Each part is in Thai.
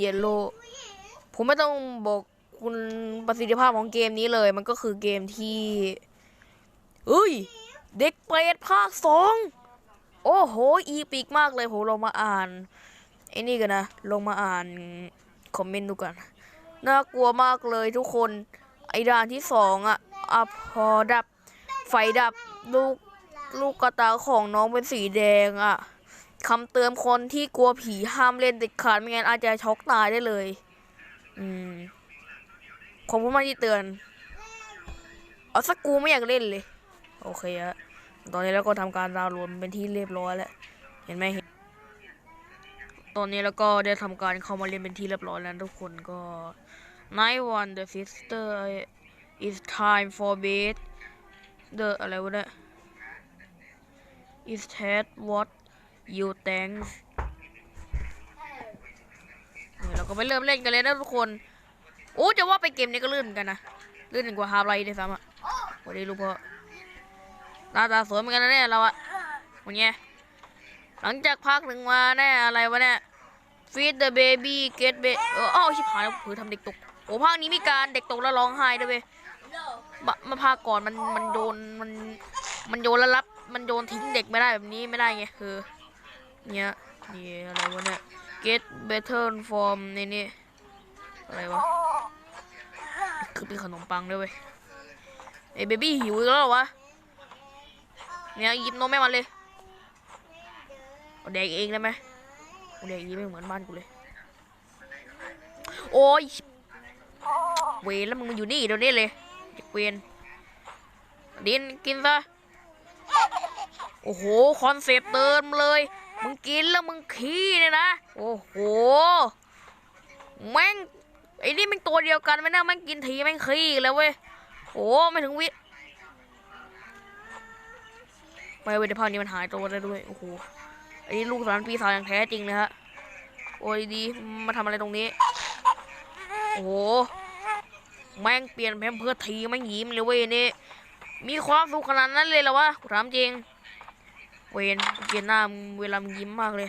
เยลโลผมไม่ต้องบอกคุณประสิทธิภาพของเกมนี้เลย มันก็คือเกมที่เอ้ย เด็กเปรตภาคสองโอ้โห อีปิกมากเลยผมลงมาอ่านไอ้นี่กันนะ ลงมาอ่านคอมเมนต์ดูกัน น่ากลัวมากเลยทุกคน ไอ้ด่านที่สองอะอะพอดับ ไฟดับ ลูก ลูกกระตาของน้องเป็นสีแดงอะ คำเตือนคนที่กลัวผีห้ามเล่นเด็ดขาดไม่งั้นอาจจะช็อกตายได้เลย อืมผมพูดมากที่เตือน เอาสักกูไม่อยากเล่นเลย โอเคอะตอนนี้เราก็ทำการดาวน์โหลดเป็นที่เรียบร้อยแล้ว เห็นไหมเห็น ตอนนี้เราก็ได้ทำการเข้ามาเล่นเป็นที่เรียบร้อยแล้วทุกคนก็ night one the sister is time for bed the อะไรวะเนี่ย is that what you think นี่เราก็ไปเริ่มเล่นกันเลยนะทุกคน โอ้จะว่าไปเกมนี้ก็ลื่นกันนะ ลื่นกว่าฮาร์ไลท์ด้วยซ้ำอะวัสดีลูกพ่อหน้าตาสวยเหมือนกันนะเนี่ยเราอะวันนี้หลังจากพักหนึ่งมาแน่อะไรวะเนี่ย feed the baby get baby เอออ้าวชิบหายแล้วเผือทำเด็กตก โอ้ภาคนี้มีการเด็กตกแล้วร้องไห้ด้วยเว้ยมามาภาคก่อนมันมันโดนมันมันโยนแล้วรับ มันโยนทิ้งเด็กไม่ได้แบบนี้ไม่ได้ไงคือ เนี่ยนี่อะไรวะเนี่ย get better from ในนี่อะไรวะ คือเป็นขนมปังด้วยเว้ยไอ้เบบี้หิวแล้วเหรอวะ เนี่ยหยิบนมแม่มันเลยเอาแดกเองได้ไหมเอาแดกเองไม่เหมือนบ้านกูเลย โอ้ยเวรแล้วมึงมาอยู่นี่เดี๋ยวนี้เลยเด็กเวรดินกินซะ โอ้โห คอนเซปต์เติมเลย มึงกินแล้วมึงขี้เนี่ยนะ โอ้โห แม่งไอ้นี่แม่งตัวเดียวกันไม่น่าแม่งกินทีแม่งขี้แล้วเว้ยโอ้ไม่ถึงวิไปเวทภาพนี้มันหายตัวได้ด้วย โอ้โห ไอ้นี่ลูกสารปีศาจอย่างแท้จริงเลยฮะ โอ้ยดี มาทำอะไรตรงนี้ โอ้โห แม่งเปลี่ยนแพมเพื่อทีแม่งยิ้มเลยเว้ยนี่ มีความสุขขนาดนั้นเลยเหรอวะถามจริง เวนเกลียดหน้ามึงเวลามึงยิ้มมากเลย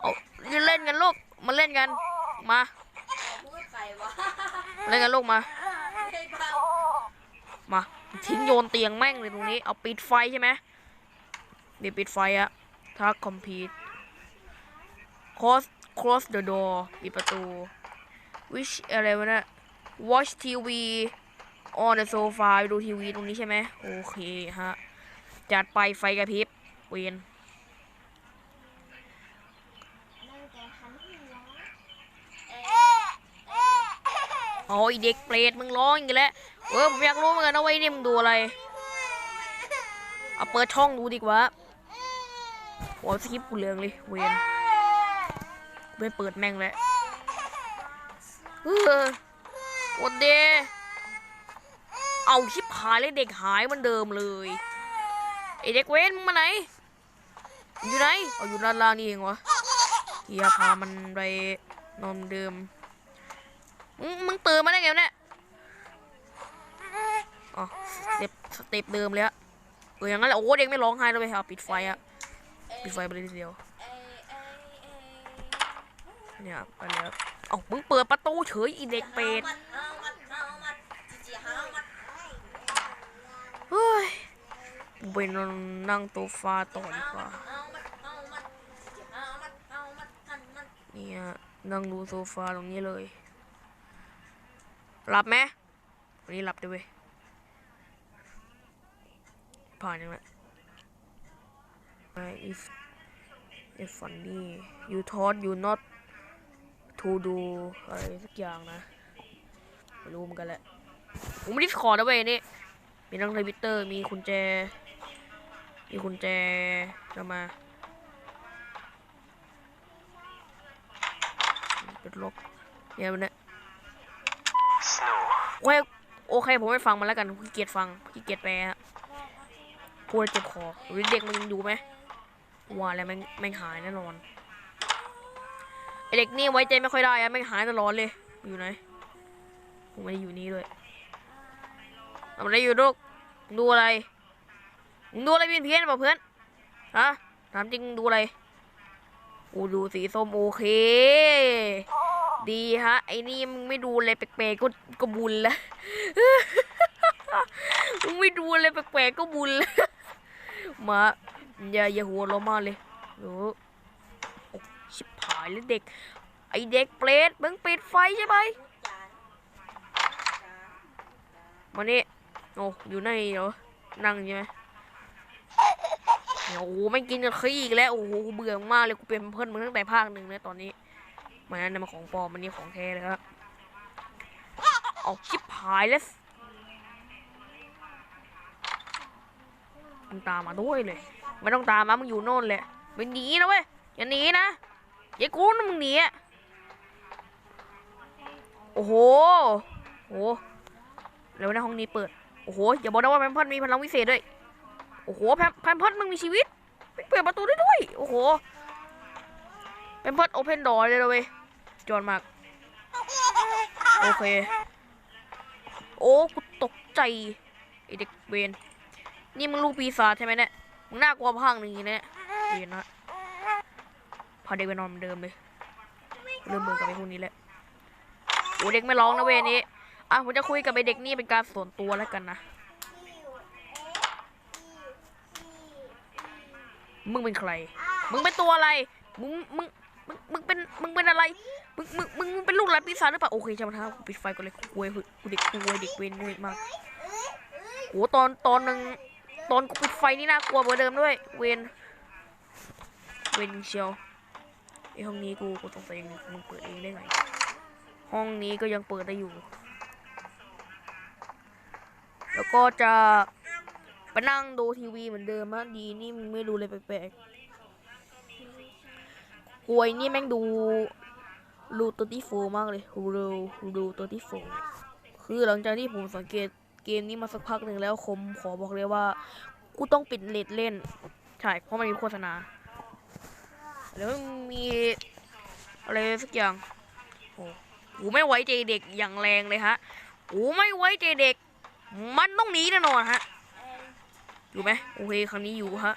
เอาเล่นกันลูกมาเล่นกัน มาเล่นกันลูกมา มา ทิ้งโยนเตียงแม่งเลยตรงนี้ เอาปิดไฟใช่ไหมเดี๋ยวปิดไฟอะทักคอมพิว close close the door ปิดประตู which อะไรวะเนี่ย watch TV on the sofa ไปดูทีวีตรงนี้ใช่ไหมโอเคฮะ จัดไปไฟกระพริบ เวีนโอ้ยเด็กเปรตมึงร้องอีกแล้วเออผมอยากรู้เหมือนกันนะว่าไอ้นี่มึงดูอะไรเอาเปิดช่องดูดีกว่าโอ้สคริปกูเลืองเลยเวนไม่เปิดแม่งแล้วเออวดเดเอาชิบหายเลยเด็กหายเหมันเดิมเลยไอเด็กเว้นมึงมาไหน อยู่ไหนเอาอยู่ด้านล่างนี่เองวะเฮียพามันไปนอนเดิมมึงมึงตื่นมาได้ไงวะเนี่ยอ๋อสเต็ปสเต็ปเดิมเลยอะเอออย่างนั้นแหละโอ้เด็กไม่ร้องไห้เลยไปครับปิดไฟอะปิดไฟไปเลยทีเดียวเนี่ยไปแล้วเอ้ามึงเปิดประตูเฉยอีเด็กเป็ดเฮ้ยกูไปนอนนั่งโต๊ะฟาต่อดีกว่า เนี่ยนั่งดูโซฟาตรงนี้เลย หลับไหมวันนี้หลับด้วยเว้ยผ่านยังไง if if funny you taught you not to do อะไรสักอย่างนะไม่รู้เหมือนกันแหละผมไม่ได้ขอนะเว้ยนี่ มีนังทวิตเตอร์มีคุณแจ มีคุณแจจะมาเป็น ลบเนี่ยมันเนี่ยโอเคโอเคผมไม่ฟังมันแล้วกันขี้เกียจฟังขี้เกียจแปลฮะพูดแล้วเจ็บคอหรือเด็กมันยังอยู่ไหมว่าแล้วแม่งแม่งหายแน่นอนไอเด็กนี่ไว้ใจไม่ค่อยได้อะแม่งหายตลอดเลย อยู่ไหนผมไม่ได้อยู่นี่ด้วยทำอะไรอยู่ลูกมึงดูอะไรมึงดูอะไรเพี้ยนเพี้ยนๆเปล่าเพื่อนฮะถามจริงมึงดูอะไรกูดูสีส้มโอเค ดีฮะ ไอ้นี่มึงไม่ดูเลยแปลกๆก็ก็บุญล้วมึงไม่ดูอะไรแปลกๆก็บุญล้วมาอย่าอย่าหัวเรามาเลยโอ้โอชิบหายแล้วเด็ก ไอเด็กเปรตมึงปิดไฟใช่ไหมมานี่โอ้อยู่ในเหรอนั่งใช่ไหมโอ้โหไม่กินกับขี้อีกแล้ว โอ้โหเบื่อมากเลย กูเป็นเพื่อนมึงตั้งแต่ภาคหนึ่งแล้วตอนนี้ มันนั่นมันของปลอมมันนี่ของแท้เลยครับเอาชิบหายแล้วมึงตามมาด้วยเลยไม่ต้องตามมามึงอยู่โน่นเลยไปหนีนะเว้ยอย่าหนีนะอย่ากูนะมึงหนีโอ้โหโอ้โหแล้วในห้องนี้เปิดโอ้โหอย่าบอกนะว่าแพมเพิร์ดมีพลังวิเศษด้วยโอ้โหแพมแพมเพิร์ดมึงมีชีวิตเปิดประตูได้ด้วยโอ้โห แพมเพิร์ดโอเพนดอร์เลยนะเว้ยจอนมาก โอเค โอ้กูตกใจไอเด็กเวนนี่มึงลูกปีศาจใช่ไหมเนี่ยมึงน่ากลัวภาคหนึ่งอย่างเนี้ยเรียนนะพาเด็กไปนอนเหมือนเดิมเลยเริ่มเบื่อกับไอ้พวกนี้แหละโอ้เด็กไม่ร้องนะเวยนี้อะผมจะคุยกับไอ้เด็กนี่เป็นการส่วนตัวแล้วกันนะมึงเป็นใคร มึงเป็นตัวอะไร มึง มึง มึงมึงเป็นมึงเป็นอะไรมึงมึงมึงเป็นลูกหลานปีศาจหรือเปล่าโอเคช่างมันเถอะกูปิดไฟก่อนเลยกูกลัวกูเด็กกูกลัวเด็กเวนด้วมากโอ้ตอนตอนหนึ่งตอนกูปิดไฟนี่น่ากลัวกว่าเดิมด้วย เวนเวนเชียวไอห้องนี้กูกูสงสัยอย่างหนึงมึงเปิดเองได้ไงห้องนี้ก็ยังเปิดได้อยู่ แล้วก็จะไปนั่งดูทีวีเหมือนเดิมฮะดีนี่มึงไม่ดูเลยแปลกๆ กวยนี่แม่งดูรูตัวที่โฟมากเลยรูรูตัวที่โฟคือหลังจากที่ผมสังเกตเกมนี้มาสักพักหนึ่งแล้วผมขอบอกเลยว่า กูต้องปิดเลดเล่น ใช่ เพราะมันมีโฆษณา แล้วมีอะไรสักอย่างโอ้กูไม่ไว้ใจเด็กอย่างแรงเลยฮะกูไม่ไว้ใจเด็ก มันต้องหนีแน่นอนฮะ อยู่ไหมโอเคครั้งนี้อยู่ฮะ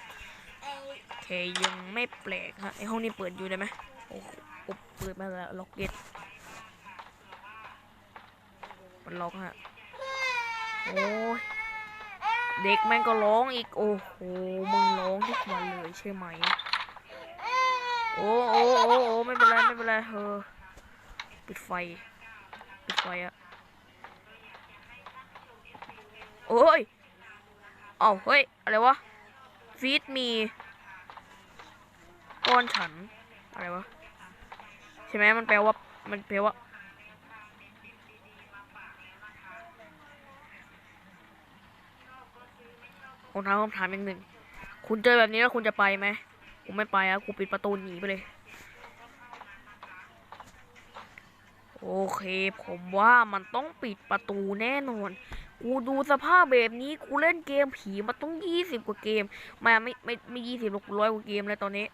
เคยังไม่แปลกฮะไอห้องนี้เปิดอยู่ได้ไหมโอ้โหเปิดมาแล้วล็อกเก็ตมันล็อกฮะโอ้ยเด็กแม่งก็ร้องอีกโอ้โหมึงร้องทุกวันเลยใช่ไหมโอ้โอ้โอ้โอ้ไม่เป็นไรไม่เป็นไรเออปิดไฟปิดไฟอะโอ้ยเอ้าเฮ้ยอะไรวะฟีดมี ก้อนฉัน อะไรวะ ใช่ไหมมันแปลว่า มันแปลว่า ผมถามคำถามอย่างหนึ่ง คุณเจอแบบนี้แล้วคุณจะไปไหมผมไม่ไปอะกูปิดประตูหนีไปเลย โอเค ผมว่ามันต้องปิดประตูแน่นอน กูดูสภาพแบบนี้ กูเล่นเกมผีมาต้องยี่สิบกว่าเกมไมาไม่ไม่ไม่ยี่สิบหรอกร้อยกว่าเกมแล้วตอนนี้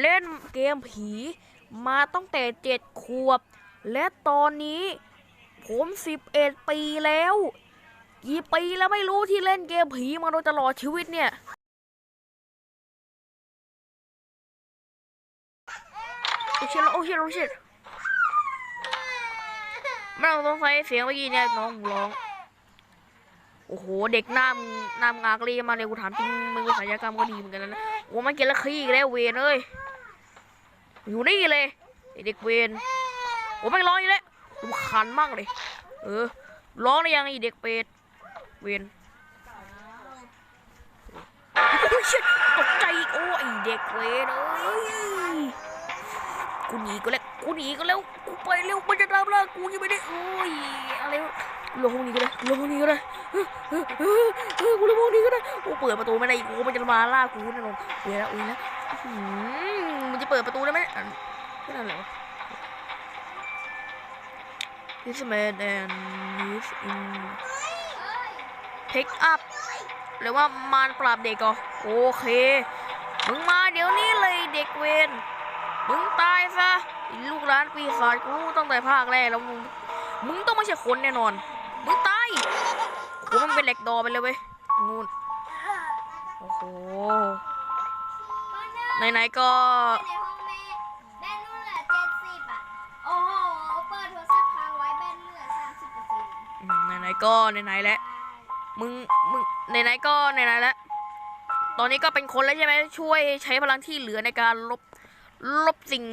เล่นเกมผีมาตั้งแต่เจ็ดขวบ และตอนนี้ ผมสิบเอ็ดปีแล้ว กี่ปีแล้วไม่รู้ที่เล่นเกมผีมาโดยตลอดชีวิตเนี่ยโอ้ชิลโอ้ชิลโอ้ชิลไม่ต้องสงสัยเสียงเมื่อกี้เนี่ยน้องร้องโอ้โห เด็กหน้ามึงหน้ามึงากรีมาเลยกูถามจริงมึงเป็นศัลยกรรมก็ดีเหมือนกันนะ โอ้มันเกลียดละขี้แล้วเวนเอ้ยอยู่นี่เลยเด็กเวนโอ้ไม่ร้องอีกแล้วรำคาญมากเลย เออร้องได้ยังไอเด็กเป็ดเวนโอ้ยชิตกใจโอ้ไอเด็กเวนเอ้ยกูหนีก็แล้วกูหนีก็แล้วกูไปเร็วมันจะตามล่ากูยังไม่ได้โอ้ยอะไร ลงห้องนี้ก็ได้ลงห้องนี้ก็ได้เออเออเออเออกูลงห้องนี้ก็ได้โอ้เปิดประตูไม่ได้กโอ้มันจะมาล่ากูแน่นอนอุ้ยแล้วอุ้ยแล้วมันจะเปิดประตูได้ไหมอันไม่นั่นเหรอ This man and this in pick up หรือว่ามารปราบเด็กเหรอโอเคมึงมาเดี๋ยวนี้เลยเด็กเวนมึงตายซะลูกหลานปีศาจกูรู้ตั้งแต่ภาคแรกแล้วมึงมึงต้องไม่ใช่คนแน่นอน มึงตายกูมันเป็นเหล็กดอไปเลยเว้ยงูโอ้โหไหนๆก็ไหนๆก็ไหนๆแล้วมึงมึงไหนๆก็ไหนๆแล้วตอนนี้ก็เป็นคนแล้วใช่ไหมช่วยใช้พลังที่เหลือในการลบลบสิ่ง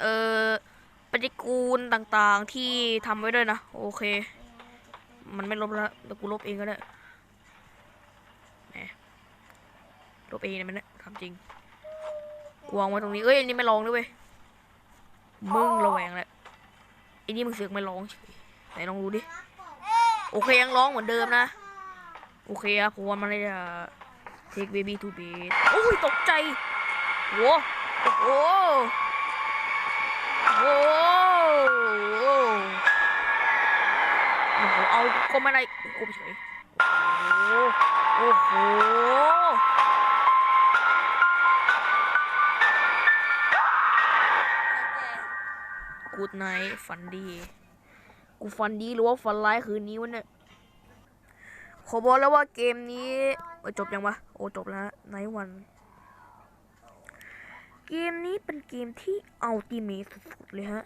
เอ่อปฏิกูลต่างๆที่ทำไว้ด้วยนะ โอเค มันไม่ลบแล้วแต่กูลบเองก็ได้แหมลบเองเนี่ยมันนี่ยทำจริงกวางไว้ตรงนี้เอ้ยอันนี้ไม่ลองด้วยเว้ยมึงระแวงแหละอ้นี่มึงเสือกไม่ร้องไหนลองดูดิโอเคยังร้องเหมือนเดิมนะ โอเคครับผมว่ามันเลยจะ take baby to bed โอ้ยตกใจโว้โอ้โหโอ้โห โอ้โหเอาก็ไม่ได้กูไปเฉยโอ้โหโอ้โหกูดไนท์ฝันดี กูฟันดีหรือว่าฟันร้ายคืนนี้วะเนี่ยขอบอกแล้วว่าเกมนี้เอ้จบยังวะ โอ้จบแล้วไนวัน เกมนี้เป็นเกมที่เอัลติเมทสุดๆเลยฮะ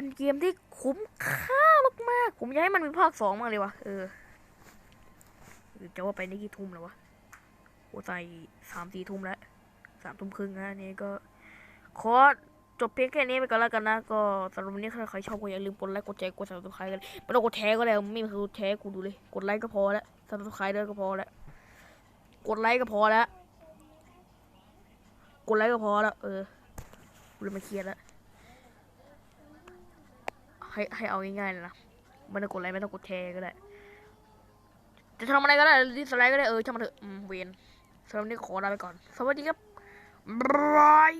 เป็นเกมที่คุ้มค่ามากๆ ผมอยากให้มันมีภาคสองมากเลยวะเออจะว่าไปในกี่ทุ่มแล้ววะโอ้ใจสามสี่ทุ่มแล้วสามทุ่มครึ่งนะนนี้ก็ขอจบเพียงแค่นี้ไปก่อนแล้วกันนะ ก็สำหรับวันนี้ใครชอบก็อย่าลืมกดไลค์กดแชร์กดซับสไครต์กันไม่ต้องกดแชร์ก็ได้ไม่มีใครกดแชร์กูดูเลย กดไลค์ก็พอแล้วซับสไครต์ด้วยก็พอแล้วกดไลค์ก็พอแล้วกดไลค์ก็พอแล้วเออกูเลยมาเครียดแล้ว ให้ให้เอาง่ายๆเลยนะไม่ต้องกดไลค์ไม่ต้องกดแชร์ก็ได้จะทำอะไรก็ได้ดิสไลค์ก็ได้เออช่างมันเถอะเวนสำหรับวันนี้ขอลาไปก่อน สวัสดีครับบาย